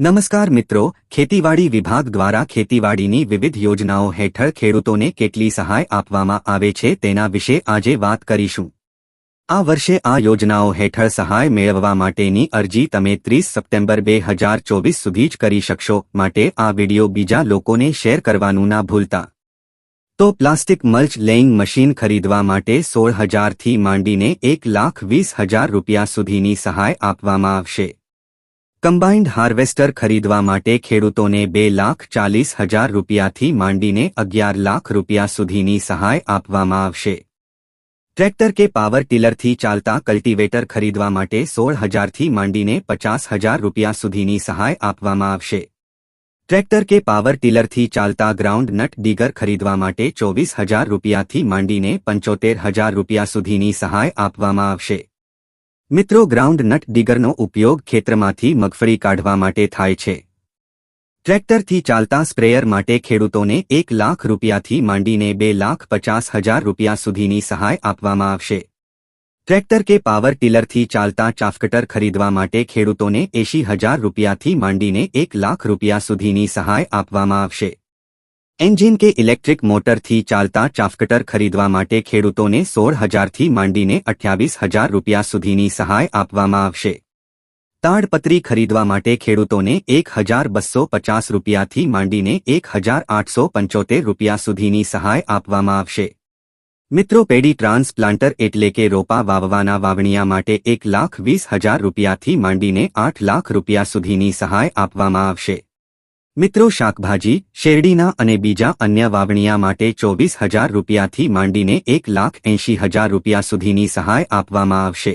નમસ્કાર મિત્રો, ખેતીવાડી વિભાગ દ્વારા ખેતીવાડીની વિવિધ યોજનાઓ હેઠળ ખેડૂતોને કેટલી સહાય આપવામાં આવે છે તેના વિશે આજે વાત કરીશું. આ વર્ષે આ યોજનાઓ હેઠળ સહાય મેળવવા માટેની અરજી તમે ત્રીસ સપ્ટેમ્બર બે હજાર ચોવીસ સુધી જ કરી શકશો માટે આ વિડિયો બીજા લોકોને શેર કરવાનું ના ભૂલતા. તો પ્લાસ્ટિક મલ્ચ લેઇંગ મશીન ખરીદવા માટે સોળ હજારથી માંડીને એક લાખ વીસ હજાર રૂપિયા સુધીની સહાય આપવામાં આવશે. કમ્બાઇન્ડ હાર્વેસ્ટર ખરીદવા માટે ખેડૂતોને બે લાખ ચાલીસ હજાર રૂપિયાથી માંડીને અગિયાર લાખ રૂપિયા સુધીની સહાય આપવામાં આવશે. ટ્રેક્ટર કે પાવર ટીલરથી ચાલતા કલ્ટિવેટર ખરીદવા માટે સોળ હજારથી માંડીને પચાસ હજાર રૂપિયા સુધીની સહાય આપવામાં આવશે. ટ્રેક્ટર કે પાવર ટીલરથી ચાલતા ગ્રાઉન્ડ નટ ડીગર ખરીદવા માટે ચોવીસ હજાર રૂપિયાથી માંડીને પંચોતેર હજાર રૂપિયા સુધીની સહાય આપવામાં આવશે. મિત્રો ગ્રાઉન્ડ નટ ડીગરનો ઉપયોગ ખેતરમાંથી મગફળી કાઢવા માટે થાય છે. ટ્રેક્ટરથી ચાલતા સ્પ્રેયર માટે ખેડૂતોને એક લાખ રૂપિયાથી માંડીને બે લાખ પચાસ હજાર રૂપિયા સુધીની સહાય આપવામાં આવશે. ટ્રેક્ટર કે પાવર ટીલરથી ચાલતા ચાફકટર ખરીદવા માટે ખેડૂતોને એંશી હજાર રૂપિયાથી માંડીને એક લાખ રૂપિયા સુધીની સહાય આપવામાં આવશે. એન્જિન કે ઇલેક્ટ્રિક મોટરથી ચાલતા ચાફકટર ખરીદવા માટે ખેડૂતોને સોળ હજારથી માંડીને અઠ્યાવીસ હજાર રૂપિયા સુધીની સહાય આપવામાં આવશે. તાડપત્રી ખરીદવા માટે ખેડૂતોને એક હજાર બસો પચાસ રૂપિયાથી માંડીને એક હજાર આઠસો પંચોતેર રૂપિયા સુધીની સહાય આપવામાં આવશે. મિત્રો પેડી ટ્રાન્સપ્લાન્ટર એટલે કે રોપા વાવવાના વાવણીયા માટે એક લાખ વીસ હજાર રૂપિયાથી માંડીને આઠ લાખ રૂપિયા સુધીની સહાય આપવામાં આવશે. મિત્રો શાકભાજી, શેરડીના અને બીજા અન્ય વાવણિયા માટે ચોવીસ હજાર રૂપિયાથી માંડીને એક લાખ એંશી હજાર રૂપિયા સુધીની સહાય આપવામાં આવશે.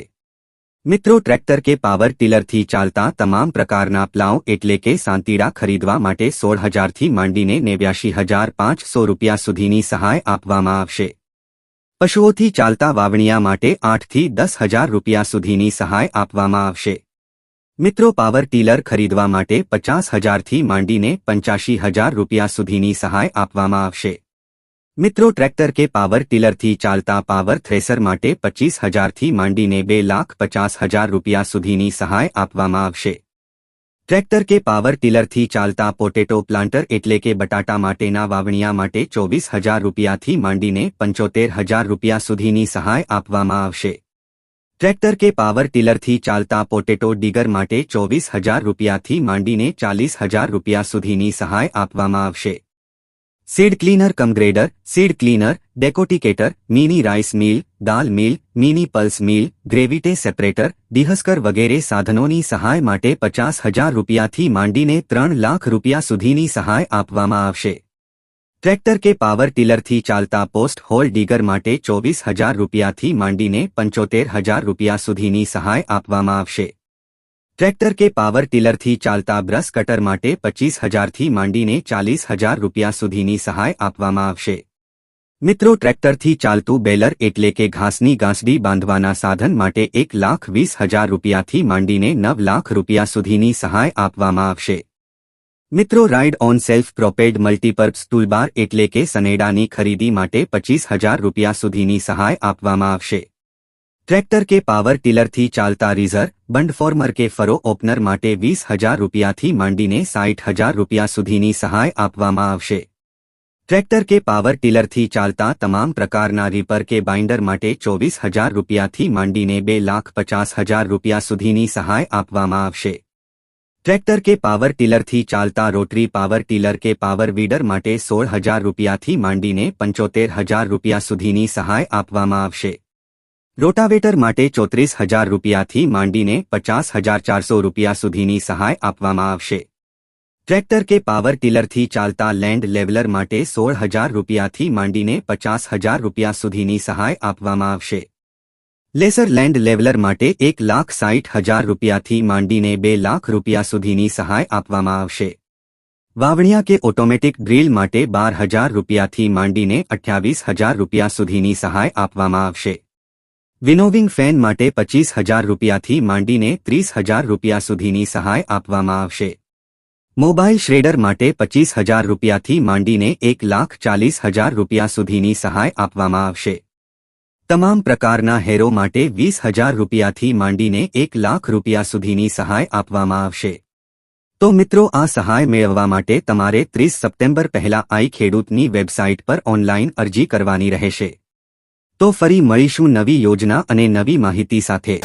મિત્રો ટ્રેક્ટર કે પાવર ટીલરથી ચાલતા તમામ પ્રકારના પ્લાવ એટલે કે સાંતીડા ખરીદવા માટે સોળ હજારથી માંડીને નેવ્યાશી હજાર પાંચસો રૂપિયા સુધીની સહાય આપવામાં આવશે. પશુઓથી ચાલતા વાવણિયા માટે આઠથી દસ હજાર રૂપિયા સુધીની સહાય આપવામાં આવશે. મિત્રો પાવર ટીલર ખરીદવા માટે પચાસ હજારથી માંડીને પંચાશી હજાર રૂપિયા સુધીની સહાય આપવામાં આવશે. મિત્રો ટ્રેક્ટર કે પાવર ટીલરથી ચાલતા પાવર થ્રેસર માટે પચીસ હજારથી માંડીને બે લાખ પચાસ હજાર રૂપિયા સુધીની સહાય આપવામાં આવશે. ટ્રેક્ટર કે પાવર ટીલરથી ચાલતા પોટેટો પ્લાન્ટર એટલે કે બટાટા માટેના વાવણીયા માટે ચોવીસ હજાર રૂપિયાથી માંડીને પંચોતેર હજાર રૂપિયા સુધીની સહાય આપવામાં આવશે. ટ્રેક્ટર કે પાવર ટીલરથી ચાલતા પોટેટો ડીગર માટે ચોવીસ હજાર રૂપિયાથી માંડીને ચાલીસ હજાર રૂપિયા સુધીની સહાય આપવામાં આવશે. Seed cleaner cum grader, seed cleaner, decorticator, mini rice mill, dal mill, mini pulse mill gravity separator, dehusker વગેરે સાધનોની સહાય માટે પચાસ હજાર રૂપિયાથી માંડીને ત્રણ લાખ રૂપિયા સુધીની સહાય આપવામાં આવશે. ટ્રેક્ટર કે પાવર ટીલરથી ચાલતા પોસ્ટ હોલ ડીગર માટે ચોવીસ હજાર રૂપિયાથી માંડીને પંચોતેર હજાર રૂપિયા સુધીની સહાય આપવામાં આવશે. ટ્રેક્ટર કે પાવર ટીલરથી ચાલતા બ્રશ કટર માટે પચીસ હજારથી માંડીને ચાલીસ હજાર રૂપિયા સુધીની સહાય આપવામાં આવશે. મિત્રો, ટ્રેક્ટરથી ચાલતું બેલર એટલે કે ઘાસની ગાંસડી બાંધવાના સાધન માટે એક લાખ વીસ હજાર રૂપિયાથી માંડીને નવ લાખ રૂપિયા સુધીની સહાય આપવામાં આવશે. મિત્રો ride on self propelled multipurpose toolbar એટલે કે સનેડાની ખરીદી માટે પચીસ હજાર રૂપિયા સુધીની સહાય આપવામાં આવશે. ટ્રેક્ટર કે પાવર ટીલરથી ચાલતા રીઝર બંડફોર્મર કે ફરો ઓપનર માટે વીસ હજાર રૂપિયાથી માંડીને સાઠ હજાર રૂપિયા સુધીની સહાય આપવામાં આવશે. ટ્રેક્ટર કે પાવર ટીલરથી ચાલતા તમામ પ્રકારના રીપર કે બાઇન્ડર માટે ચોવીસ હજાર રૂપિયાથી માંડીને બે લાખ પચાસ હજાર રૂપિયા સુધીની સહાય આપવામાં આવશે. ટ્રેક્ટર કે પાવર ટીલરથી ચાલતા રોટરી પાવર ટીલર કે પાવર વીડર માટે સોળ હજાર રૂપિયાથી માંડીને પંચોતેર હજાર રૂપિયા સુધીની સહાય આપવામાં આવશે. રોટાવેટર માટે ચોત્રીસ હજાર રૂપિયાથી માંડીને પચાસ હજાર ચારસો રૂપિયા સુધીની સહાય આપવામાં આવશે. ટ્રેક્ટર કે પાવર ટીલરથી ચાલતા લેન્ડ લેવલર માટે સોળ હજાર રૂપિયાથી માંડીને પચાસ હજાર રૂપિયા સુધીની સહાય આપવામાં આવશે. લેસર લેન્ડ લેવલર માટે એક લાખ સાઠ હજાર રૂપિયાથી માંડીને બે લાખ રૂપિયા સુધીની સહાય આપવામાં આવશે. વાવણિયા કે ઓટોમેટિક ડ્રીલ માટે બાર હજાર રૂપિયાથી માંડીને અઠ્યાવીસ હજાર રૂપિયા સુધીની સહાય આપવામાં આવશે. વિનોવિંગ ફેન માટે પચીસ હજાર રૂપિયાથી માંડીને ત્રીસ હજાર રૂપિયા સુધીની સહાય આપવામાં આવશે. મોબાઈલ શ્રેડર માટે પચીસ હજાર રૂપિયાથી માંડીને એક લાખ ચાલીસ હજાર રૂપિયા સુધીની સહાય આપવામાં આવશે. તમામ પ્રકારના હેરો માટે વીસ હજાર રૂપિયાથી માંડીને એક લાખ રૂપિયા સુધીની સહાય આપવામાં આવશે. તો મિત્રો, આ સહાય મેળવવા માટે તમારે ત્રીસ સપ્ટેમ્બર પહેલા આઈ ખેડૂતની વેબસાઇટ પર ઓનલાઇન અરજી કરવાની રહેશે. તો ફરી મળીશું નવી યોજના અને નવી માહિતી સાથે.